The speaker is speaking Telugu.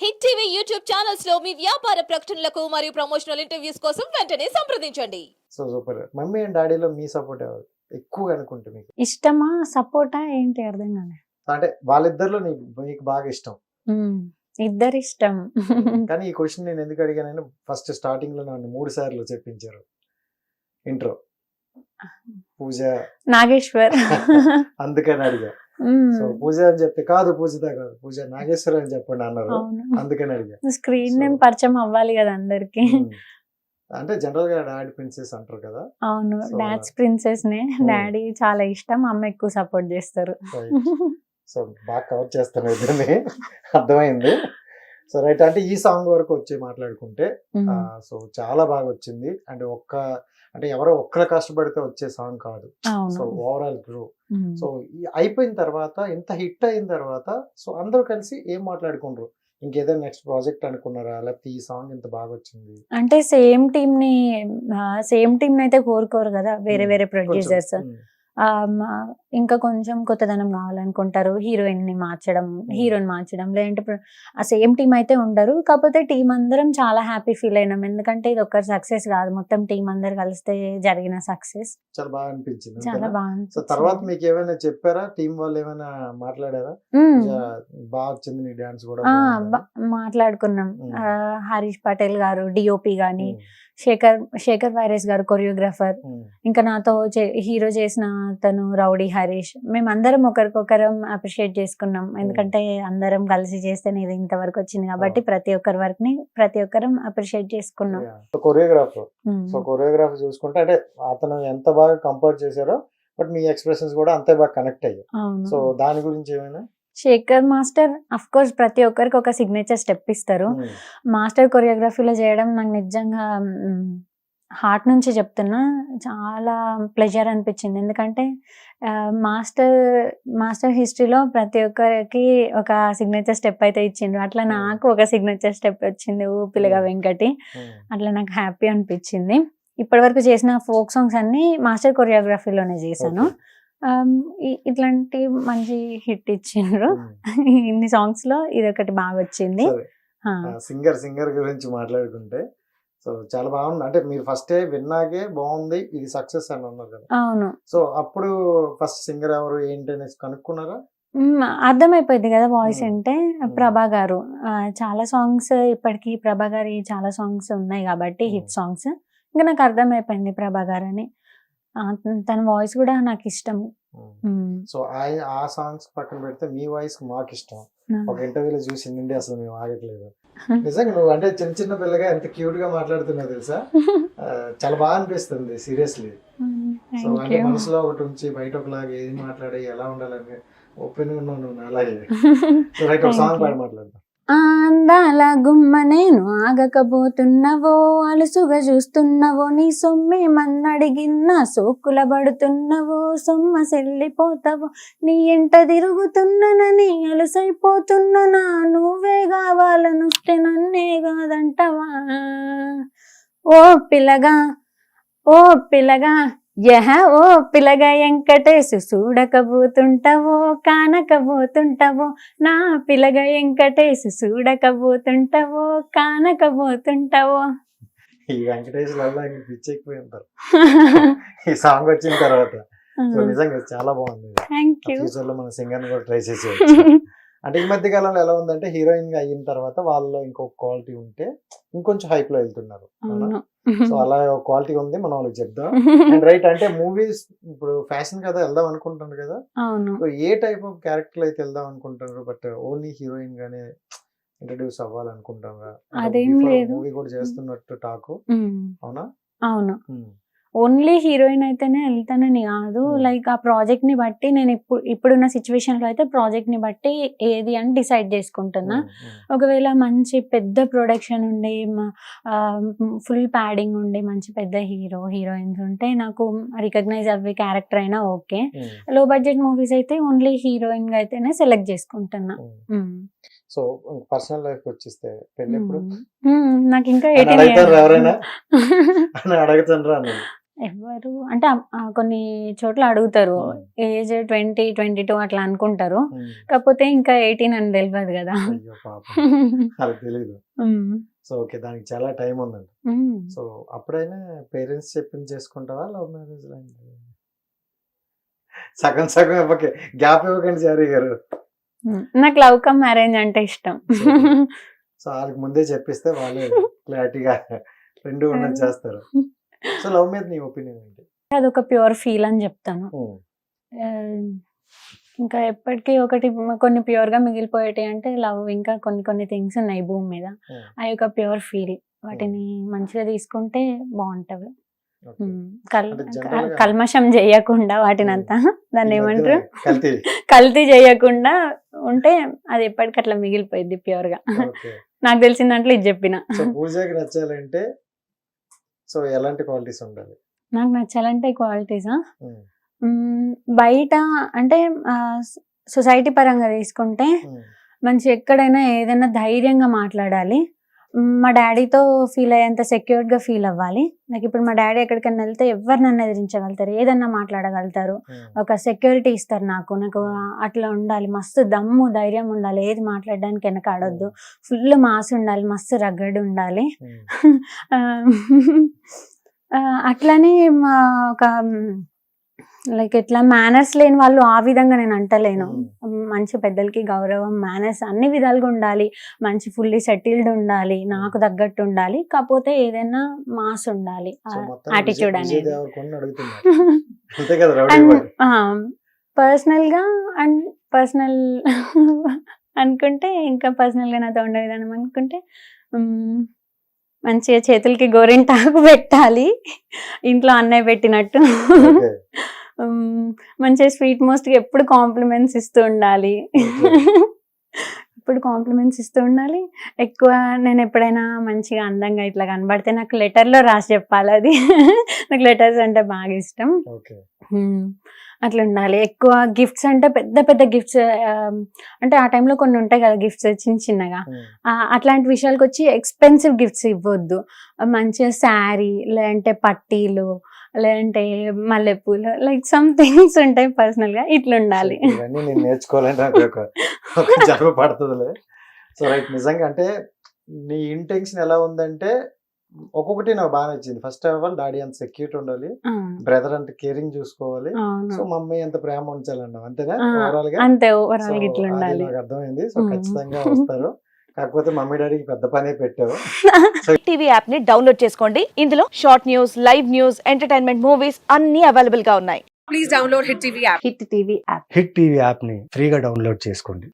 హిట్ టీవీ యూట్యూబ్ ఛానల్స్లో మీ వ్యాపార ప్రకటనలకు మరియు ప్రమోషనల్ ఇంటర్వ్యూస్ కోసం వెంటనే సంప్రదించండి. So super. మమ్మీ అండ్ డాడీలో మీ సపోర్ట్ ఎవరు? ఎక్కువ అనుకుంటే మీకు. ఇష్టమా సపోర్టా ఏంటి అర్థం కాలే. అంటే వాళ్ళిద్దరిలో నీకు మీకు బాగా ఇష్టం. ఉమ్, ఇద్దరు ఇష్టం కానీ ఈ క్వశ్చన్ నేను ఎందుకు అడిగానని ఫస్ట్ స్టార్టింగ్లో నన్ను మూడు సార్లు చెప్పించారు. ఇంట్రో. పూజ. నాగేశ్వర్. అందుకని అడిగా. సో పూజ అని చెప్తే కాదు పూజిత కాదు. పూజ నాగేశ్వర అని చెప్పండి అన్నారు. అందుకని అడిగా. స్క్రీన్ నేమ్ పరిచయం అవ్వాలి కదా అందరికి. అంటే జనరల్గా డాడీ ప్రిన్సెస్ అంటారు కదా. అవును. డాడ్స్ ప్రిన్సెస్ నే డాడీ చాలా ఇష్టం అమ్మ ఎక్కువ సపోర్ట్ చేస్తారు. సో బాగా కవర్ చేస్తాను ఇద్దరిని. అర్థమైంది. సో రైట్ అంటే ఈ సాంగ్ వరకు వచ్చి మాట్లాడుకుంటే సో చాలా బాగా వచ్చింది. అండ్ ఒక్క అంటే ఎవరో ఒక్కరు కష్టపడితే వచ్చే సాంగ్ కాదు. So overall గ్రూ. సో అయిపోయిన తర్వాత ఇంత హిట్ అయిన తర్వాత సో అందరూ కలిసి ఏం మాట్లాడుకుంటారు ఇంకేదైనా నెక్స్ట్ ప్రాజెక్ట్ అనుకున్నారా? లేకపోతే ఈ సాంగ్ ఇంత బాగా వచ్చింది? అంటే సేమ్ టీమ్ని సేమ్ టీమ్ని అయితే కోరుకోరు కదా? వేరే వేరే ప్రొడ్యూసర్స్ ఇంకా కొంచెం కొత్తదనం కావాలనుకుంటారు. హీరోయిన్ని మార్చడం హీరోని మార్చడం లేదంటే ఆ సేమ్ టీం అయితే ఉండరు. కాకపోతే టీం అందరం చాలా హ్యాపీ ఫీల్ అయినాం. ఎందుకంటే ఇది ఒక్కరి సక్సెస్ కాదు. మొత్తం టీం అందరు కలిస్తే జరిగిన సక్సెస్. చాలా బాగా అనిపించింది చాలా? బాగా సో తర్వాత మీకు ఏమైనా చెప్పారా? టీం వాళ్ళు ఏమైనా మాట్లాడారా? బాగా వచ్చింది నీ డాన్స్ కూడా మాట్లాడుకున్నాం. హరీష్ పటేల్ గారు డిఓపి గాని శేఖర్ శేఖర్ వైరస్ గారు కొరియోగ్రాఫర్. ఇంకా నాతో హీరో చేసిన తను రౌడీ హరీష్. మేమందరం ఒకరికొకరం అప్రిషియేట్ చేసుకున్నాం. ఎందుకంటే అందరం కలిసి చేస్తేనే ఇది ఇంతవరకు వచ్చింది కాబట్టి ప్రతి ఒక్కరి వర్క్ని ప్రతి ఒక్కరం అప్రిషియేట్ చేసుకున్నాం. కొరియోగ్రాఫర్. సో కొరియోగ్రాఫర్ చూసుకుంటే అంటే అతను ఎంత బాగా కంపోజ్ చేశారో బట్ మీ ఎక్స్ప్రెషన్స్ కూడా అంతే బాగా కనెక్ట్ అయ్యాయి. సో దాని గురించి ఏమైనా? శేఖర్ మాస్టర్ అఫ్ కోర్స్ ప్రతి ఒక్కరికి ఒక సిగ్నేచర్ స్టెప్ ఇస్తారు. ఉమ్, మాస్టర్ కొరియోగ్రఫీలో చేయడం నాకు నిజంగా హార్ట్ నుంచి చెప్తున్నా చాలా ప్లెజర్ అనిపించింది. ఎందుకంటే మాస్టర్ మాస్టర్ హిస్టరీలో ప్రతి ఒక్కరికి ఒక సిగ్నేచర్ స్టెప్ అయితే ఇచ్చిండ్రు అట్లా Hmm. నాకు ఒక సిగ్నేచర్ స్టెప్ వచ్చింది ఊపిలిగా Hmm. వెంకటి. అట్లా నాకు హ్యాపీ అనిపించింది. ఇప్పటి వరకు చేసిన ఫోక్ సాంగ్స్ అన్ని మాస్టర్ కొరియోగ్రఫీలోనే చేశాను. ఇట్లాంటి మంచి హిట్ ఇచ్చిండ్రు. ఇన్ని సాంగ్స్లో ఇది ఒకటి బాగా వచ్చింది. సింగర్ సింగర్ గురించి మాట్లాడుకుంటే సో చాలా బాగుంది. అంటే మీరు ఫస్ట్ విన్నాకే బాగుంది ఇది సక్సెస్ అని అన్నారు కదా. అవును. సో అప్పుడు ఫస్ట్ సింగర్ ఎవరు ఏంటి అనేసి కనుక్కున్నారా? అర్థమైపోయింది కదా వాయిస్. అంటే ప్రభా గారు. చాలా సాంగ్స్ ఇప్పటికి ప్రభా గారి చాలా సాంగ్స్ ఉన్నాయి కాబట్టి. హిట్ సాంగ్స్ ఇంకా నాకు అర్థమైపోయింది ప్రభా గారు అని తన వాయిస్ కూడా నాకు ఇష్టం ఉమ్. మ్మ్. సో ఆయన ఆ సాంగ్స్ పక్కన పెడితే మీ వాయిస్ మాకు ఇష్టం ఒక ఇంటర్వ్యూలో చూసి నుండి అసలు మేము ఆగట్లేదు నిజంగా నువ్వు అంటే చిన్న చిన్న పిల్లగా ఎంత క్యూట్గా మాట్లాడుతున్నావు తెలుసా చాలా బాగా అనిపిస్తుంది సీరియస్లీ సో అంటే. మనసులో ఒకటి ఉంచి బయట ఒకలాగా ఏది మాట్లాడి ఎలా ఉండాలని ఓపెన్గా ఉన్నావు నువ్వు అలాగే సో రైట్ ఒక సాంగ్. పాడి మాట్లాడదాం అందాల గుమ్మ నేను ఆగకపోతున్నవో అలుసుగా చూస్తున్నవో నీ సొమ్మే మన్నడిగిన్న సోకుల పడుతున్నవో సొమ్మ సెల్లిపోతావో నీ ఎంట తిరుగుతున్ననని అలసైపోతున్ననా నువ్వే కావాలనుష్టే నన్నే కాదంటవా? ఓ పిల్లగా ఓ పిల్లగా యహ ఓ పిల్లగా వెంకటేశు చూడకపోతుంటావో కానకపోతుంటావో నా పిల్లగా వెంకటేశు చూడకపోతుంటావో కానకపోతుంటావో. ఈ వెంకటేష్ వల్ల ఇంక పిచ్చి ఎక్కువ ఉంటారు. ఈ సాంగ్ వచ్చిన తర్వాత. నిజంగా చాలా బాగుంది. ఫ్యూచర్లో మన సింగర్ కూడా ట్రై చేసేయచ్చు అంటే ఈ మధ్య కాలంలో ఎలా ఉందంటే హీరోయిన్గా అయిన తర్వాత వాళ్ళలో ఇంకొక క్వాలిటీ ఉంటే ఇంకొంచెం హైప్లో వెళ్తున్నారు సో అలా ఒక క్వాలిటీ ఉంది. మనం వాళ్ళకి చెప్దాం. అండ్ రైట్ అంటే మూవీస్ ఇప్పుడు ఫ్యాషన్ కదా వెళ్దాం అనుకుంటున్నారు కదా. So a type of character అయితే వెళ్దాం అనుకుంటున్నారు? బట్ ఓన్లీ హీరోయిన్ గానే ఇంట్రడ్యూస్ లేదు. మూవీ కూడా చేస్తున్నట్టు టాక్. అవునా? అవును. ఓన్లీ హీరోయిన్ అయితేనే వెళ్తానని కాదు. Hmm. లైక్ ఆ ప్రాజెక్ట్ని బట్టి నేను ఇప్పుడు ఇప్పుడున్న సిచ్యువేషన్లో అయితే ప్రాజెక్ట్ని బట్టి ఏది అని డిసైడ్ చేసుకుంటున్నా. ఉమ్, ఉమ్, ఒకవేళ మంచి పెద్ద ప్రొడక్షన్ ఉండి ఫుల్ ప్యాడింగ్ ఉండి మంచి పెద్ద హీరో హీరోయిన్స్ ఉంటే నాకు రికగ్నైజ్ అవ్వే క్యారెక్టర్ అయినా ఓకే. లో బడ్జెట్ మూవీస్ అయితే ఓన్లీ హీరోయిన్గా అయితేనే సెలెక్ట్ చేసుకుంటున్నా. సో పర్సనల్ లైఫ్ వచ్చేస్తే ఎప్పుడు. మ్మ్. నాకు ఇంకా అడుగుతారు ఎవరైనా అని అడుగుతుండ్రా అన్నది ఎవరు అంటే కొన్ని చోట్ల అడుగుతారు. ఏజ్ ట్వంటీ ట్వంటీ టూ అట్లా అనుకుంటారు. కాకపోతే ఇంకా ఎయిటీన్ అని తెలియదు కదా తెలియదు. సో ఓకే దానికి చాలా టైం ఉందండి. సో అప్పుడైనా పేరెంట్స్ చెప్పింది చేసుకుంటావా లవ్ మ్యారేజ్ సగం సగం ఇవ్వకే గ్యాప్ ఇవ్వకండి చారీ గారు. నాకు లవ్ కమ్ మ్యారేజ్ అంటే ఇష్టం. సో వాళ్ళకి ముందే చెప్పిస్తే వాళ్ళే క్లారిటీగా రెండు ఉన్నది చేస్తారు. సో లవ్ మీద నీ ఒపీనియన్ ఏంటి? అదొక ప్యూర్ ఫీల్ అని చెప్తాను. ఇంకా ఎప్పటికీ ఒకటి కొన్ని ప్యూర్గా మిగిలిపోయేటి అంటే లవ్ ఇంకా కొన్ని కొన్ని థింగ్స్ ఉన్నాయి భూమి మీద. అవి ఒక ప్యూర్ ఫీల్. వాటిని మంచిగా తీసుకుంటే బాగుంటది. కల్మషం చేయకుండా వాటినంతా దాన్ని ఈ ఏమంటారు? కల్తీ. చేయకుండా ఉంటే అది ఎప్పటికీ అట్లా మిగిలిపోయింది ప్యూర్గా నాకు తెలిసిన దాంట్లో ఇది చెప్పిన. పూజకి నచ్చాలంటే సో ఎలాంటి క్వాలిటీస్ ఉండాలి? నాకు నచ్చాలంటే క్వాలిటీసా? బయట అంటే సొసైటీ పరంగా తీసుకుంటే మంచి ఎక్కడైనా ఏదైనా ధైర్యంగా మాట్లాడాలి. మ్, డాడీతో ఫీల్ అయ్యేంత సెక్యూర్డ్గా ఫీల్ అవ్వాలి. నాకు ఇప్పుడు మా డాడీ ఎక్కడికైనా వెళ్తే ఎవరు నన్ను ఎదిరించగలుగుతారు. ఏదన్నా మాట్లాడగలుగుతారు. ఉమ్, ఒక సెక్యూరిటీ ఇస్తారు నాకు. నాకు అట్లా ఉండాలి. మస్తు దమ్ము ధైర్యం ఉండాలి. ఏది మాట్లాడడానికి వెనక ఆడొద్దు ఫుల్ మాస్ ఉండాలి. మస్తు రగ్గడ్ ఉండాలి. ఆ, అట్లానే మా ఒక లైక్ ఇట్లా మేనర్స్ లేని వాళ్ళు ఆ విధంగా నేను అంటలేను. మంచి పెద్దలకి గౌరవం మేనర్స్ అన్ని విధాలుగా ఉండాలి. మంచి ఫుల్లీ సెటిల్డ్ ఉండాలి. నాకు తగ్గట్టు ఉండాలి. కాకపోతే ఏదైనా మాస్ ఉండాలి. యాటిట్యూడ్ అనేది. పర్సనల్గా అండ్ పర్సనల్ అనుకుంటే ఇంకా పర్సనల్గా నాతో ఉండే విధానం అనుకుంటే మంచిగా చేతులకి గోరింటాకు పెట్టాలి. ఇంట్లో అన్నయ్య పెట్టినట్టు. మంచిగా స్వీట్ మోస్ట్ ఎప్పుడు కాంప్లిమెంట్స్ ఇస్తూ ఉండాలి. ఇప్పుడు కాంప్లిమెంట్స్ ఇస్తూ ఉండాలి. ఎక్కువ నేను ఎప్పుడైనా మంచిగా అందంగా ఇట్లా కనబడితే నాకు లెటర్లో రాసి చెప్పాలి అది. నాకు లెటర్స్ అంటే బాగా ఇష్టం. అట్లా ఉండాలి. ఎక్కువ గిఫ్ట్స్ అంటే పెద్ద పెద్ద గిఫ్ట్స్ అంటే ఆ టైంలో కొన్ని ఉంటాయి కదా గిఫ్ట్స్ చిన్న చిన్నగా. అట్లాంటి విషయాలకు వచ్చి ఎక్స్పెన్సివ్ గిఫ్ట్స్ ఇవ్వద్దు. మంచిగా శారీ లేదంటే పట్టీలు లేదంటే మల్లెపూలు లైక్ సమ్ థింగ్స్ ఉంటాయి పర్సనల్గా. ఇట్లా ఉండాలి. సో రైట్ నిజంగా అంటే నీ ఇంటెన్షన్ ఎలా ఉందంటే ఒక్కొక్కటి నాకు బాగా నచ్చింది. ఫస్ట్ ఆఫ్ ఆల్ డాడీ అంత సెక్యూరిటీ ఉండాలి. బ్రదర్ అంత కేరింగ్ చూసుకోవాలి. సో మమ్మీ అంత ప్రేమ ఉంచాలన్నావు అంతేనా? ఓవరాల్గా? అంతే సో ఓవరాల్ ఇట్లా అది ఉండాలి. నాకు అర్థమైంది. సో. ఖచ్చితంగా వస్తారు. కాకపోతే మమ్మీ డాడీకి పెద్ద పనే పెట్టావు. టీవీ యాప్ని డౌన్లోడ్ చేసుకోండి. ఇందులో short news live news entertainment movies అన్ని అవైలబుల్గా ఉన్నాయి. Please download Hit TV app. Hit TV app hit TV యాప్ని ఫ్రీగా డౌన్లోడ్ చేసుకోండి.